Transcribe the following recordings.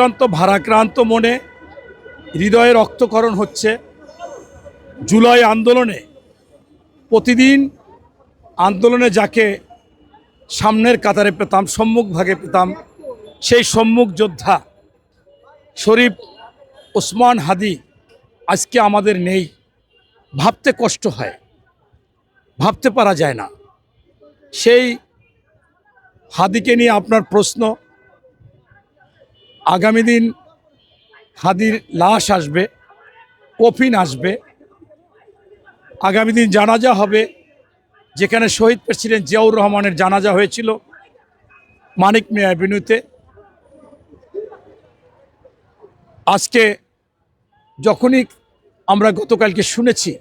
অত্যন্ত ভারাক্রান্ত মনে হৃদয়ে রক্তকরণ হচ্ছে। জুলাই আন্দোলনে প্রতিদিন আন্দোলনে যাকে সামনের কাতারে পেতাম, সম্মুখ ভাগে পেতাম, সেই সম্মুখ যোদ্ধা শরীফ ওসমান হাদি আজকে আমাদের নেই। ভাবতে কষ্ট হয়, ভাবতে পারা যায় না। সেই হাদিকে নিয়ে আপনার প্রশ্ন আগামী দিন হাদির লাশ আসবে, কফিন আসবে। আগামী দিন জানাজা হবে, যেখানে শহীদ প্রেসিডেন্ট জিয়াউর রহমানের জানাজা হয়েছিল মানিক মিয়া অ্যাভিনিউতে আজকে যখনই আমরা গতকালকে শুনেছি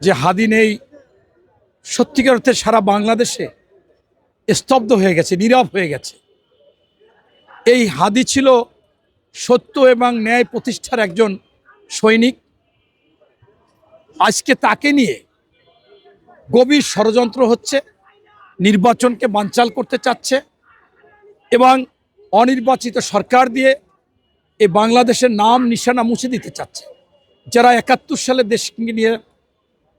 যে হাদি নেই, সত্যিকার অর্থে সারা বাংলাদেশে স্তব্ধ হয়ে গেছে, নীরব হয়ে গেছে। এই হাদি ছিল সত্য এবং ন্যায় প্রতিষ্ঠার একজন সৈনিক। আজকে তাকে নিয়ে গভীর ষড়যন্ত্র হচ্ছে, নির্বাচনকে বানচাল করতে চাচ্ছে এবং অনির্বাচিত সরকার দিয়ে এই বাংলাদেশের নাম নিশানা মুছে দিতে চাচ্ছে। যারা একাত্তর সালে দেশকে নিয়ে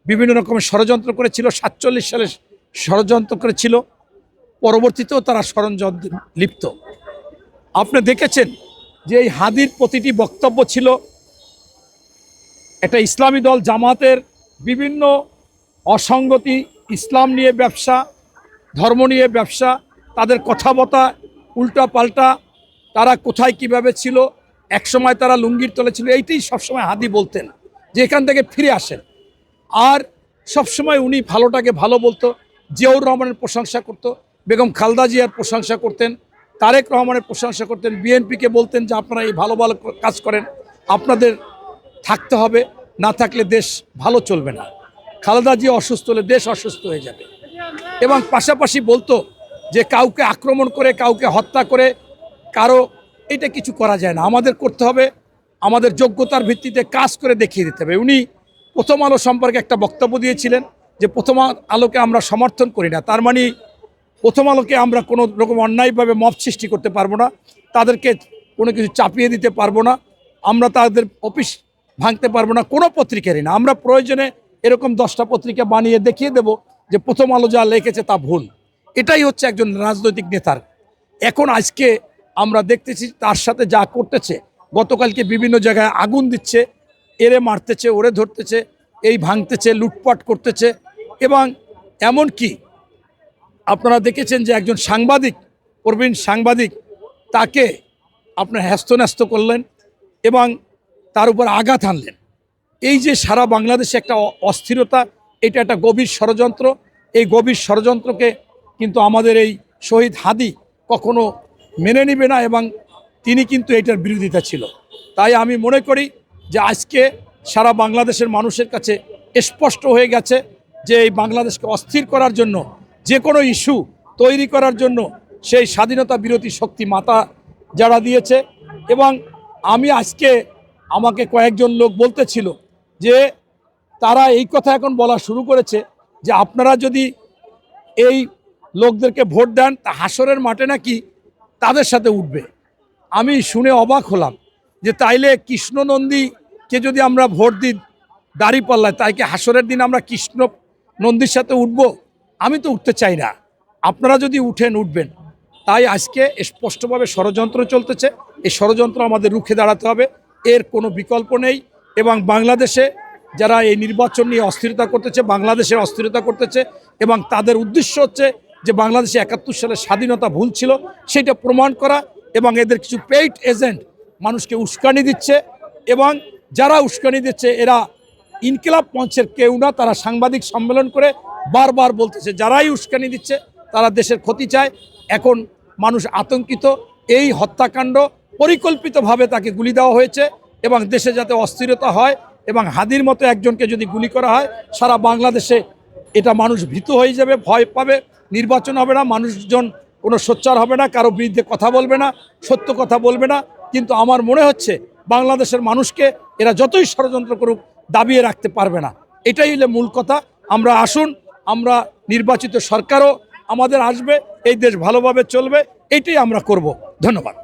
বিভিন্ন রকমের ষড়যন্ত্র করেছিল, সাতচল্লিশ সালে ষড়যন্ত্র করেছিল, পরবর্তীতেও তারা ষড়যন্ত্র লিপ্ত। আপনি দেখেছেন যে এই হাদির প্রতিটি বক্তব্য ছিল? একটা ইসলামী দল জামাতের বিভিন্ন অসঙ্গতি, ইসলাম নিয়ে ব্যবসা, ধর্ম নিয়ে ব্যবসা, তাদের কথাবার্তা উল্টা পাল্টা তারা কোথায় কীভাবে ছিল? একসময় তারা লুঙ্গির তলে ছিল। এইটাই সবসময় হাদি বলতেন, যে এখান থেকে ফিরে আসেন। আর সবসময় উনি ভালোটাকে ভালো বলতো, জিয়াউর রহমানের প্রশংসা করত, বেগম খালদা জিয়ার প্রশংসা করতেন তারেক রহমানের প্রশংসা করতেন, বিএনপিকে বলতেন যে আপনারা এই ভালো ভালো কাজ করেন, আপনাদের থাকতে হবে, না থাকলে দেশ ভালো চলবে না। খালেদা জিয়া অসুস্থ হলে দেশ অসুস্থ হয়ে যাবে। এবং পাশাপাশি বলতো যে কাউকে আক্রমণ করে, কাউকে হত্যা করে কারও এটা কিছু করা যায় না। আমাদের করতে হবে, আমাদের যোগ্যতার ভিত্তিতে কাজ করে দেখিয়ে দিতে হবে। উনি প্রথম আলো সম্পর্কে একটা বক্তব্য দিয়েছিলেন যে প্রথম আলোকে আমরা সমর্থন করি না। তার মানে প্রথম আলোকে আমরা কোনো রকম অন্যায়ভাবে মব সৃষ্টি করতে পারব না, তাদেরকে কোনো কিছু চাপিয়ে দিতে পারব না, আমরা তাদের অফিস ভাঙতে পারব না, কোনো পত্রিকারই না। আমরা প্রয়োজনে এরকম দশটা পত্রিকা বানিয়ে দেখিয়ে দেব যে প্রথম আলো যা লিখেছে তা ভুল। এটাই হচ্ছে একজন রাজনৈতিক নেতার। এখন আজকে আমরা দেখতেছি তার সাথে যা করতেছে, গতকালকে বিভিন্ন জায়গায় আগুন দিচ্ছে, এরে মারতেছে, ওরে ধরতেছে, এই ভাঙতেছে, লুটপাট করতেছে, এবং এমন কি আপনারা দেখেছেন যে একজন সাংবাদিক, প্রবীণ সাংবাদিক, তাকে আপনার হ্যাস্তন্যস্ত করলেন এবং তার উপর আঘাত আনলেন এই যে সারা বাংলাদেশে একটা অস্থিরতা, এটা একটা গভীর ষড়যন্ত্র। এই গভীর ষড়যন্ত্রকে কিন্তু আমাদের এই শহীদ হাদি কখনো মেনে নিবে না এবং তিনি কিন্তু এটার বিরোধিতা ছিল। তাই আমি মনে করি যে আজকে সারা বাংলাদেশের মানুষের কাছে স্পষ্ট হয়ে গেছে যে এই বাংলাদেশকে অস্থির করার জন্য যে কোনো ইস্যু তৈরি করার জন্য সেই স্বাধীনতা বিরোধী শক্তি মাতা যারা দিয়েছে এবং আমি আজকে আমাকে কয়েকজন লোক বলতেছিল যে তারা এই কথা এখন বলা শুরু করেছে যে আপনারা যদি এই লোকদেরকে ভোট দেন তা হাসরের মাঠে নাকি তাদের সাথে উঠবে। আমি শুনে অবাক হলাম যে তাইলে কৃষ্ণনন্দীকে যদি আমরা ভোট দিই দাড়ি পাল্লায় তাই কি হাসরের দিন আমরা কৃষ্ণ নন্দীর সাথে উঠবো? আমি তো উঠতে চাই না। আপনারা যদি উঠেন, উঠবেন। তাই আজকে স্পষ্টভাবে ষড়যন্ত্র চলতেছে। এই ষড়যন্ত্র আমাদের রুখে দাঁড়াতে হবে। এর কোনো বিকল্প নেই এবং বাংলাদেশে যারা এই নির্বাচন নিয়ে অস্থিরতা করতেছে, বাংলাদেশের অস্থিরতা করতেছে এবং তাদের উদ্দেশ্য হচ্ছে যে বাংলাদেশে একাত্তর সালে স্বাধীনতা ভুল ছিল, সেটা প্রমাণ করা এবং এদের কিছু পেইড এজেন্ট মানুষকে উস্কানি দিচ্ছে এবং যারা উস্কানি দিচ্ছে, এরা ইনকিলাব মঞ্চের কেউ না, তারা সাংবাদিক সম্মেলন করে বারবার বলতেছে, যারাই উস্কানি দিচ্ছে, তারা দেশের ক্ষতি চায়। এখন মানুষ আতঙ্কিত। এই হত্যাকাণ্ড পরিকল্পিতভাবে তাকে গুলি দেওয়া হয়েছে এবং দেশে যাতে অস্থিরতা হয় এবং হাদির মতো একজনকে যদি গুলি করা হয়, সারা বাংলাদেশে এটা মানুষ ভীত হয়ে যাবে, ভয় পাবে। নির্বাচন হবে না, মানুষজন কোনো সোচ্চার হবে না, কারও বিরুদ্ধে কথা বলবে না, সত্য কথা বলবে না। কিন্তু আমার মনে হচ্ছে, বাংলাদেশের মানুষকে এরা যতই ষড়যন্ত্র করুক, দাবিয়ে রাখতে পারবে না। এটাই হলো মূল কথা। আমরা আসুন আমরা নির্বাচিত সরকারও আমাদের আসবে এই দেশ ভালোভাবে চলবে এইটাই আমরা করব। ধন্যবাদ।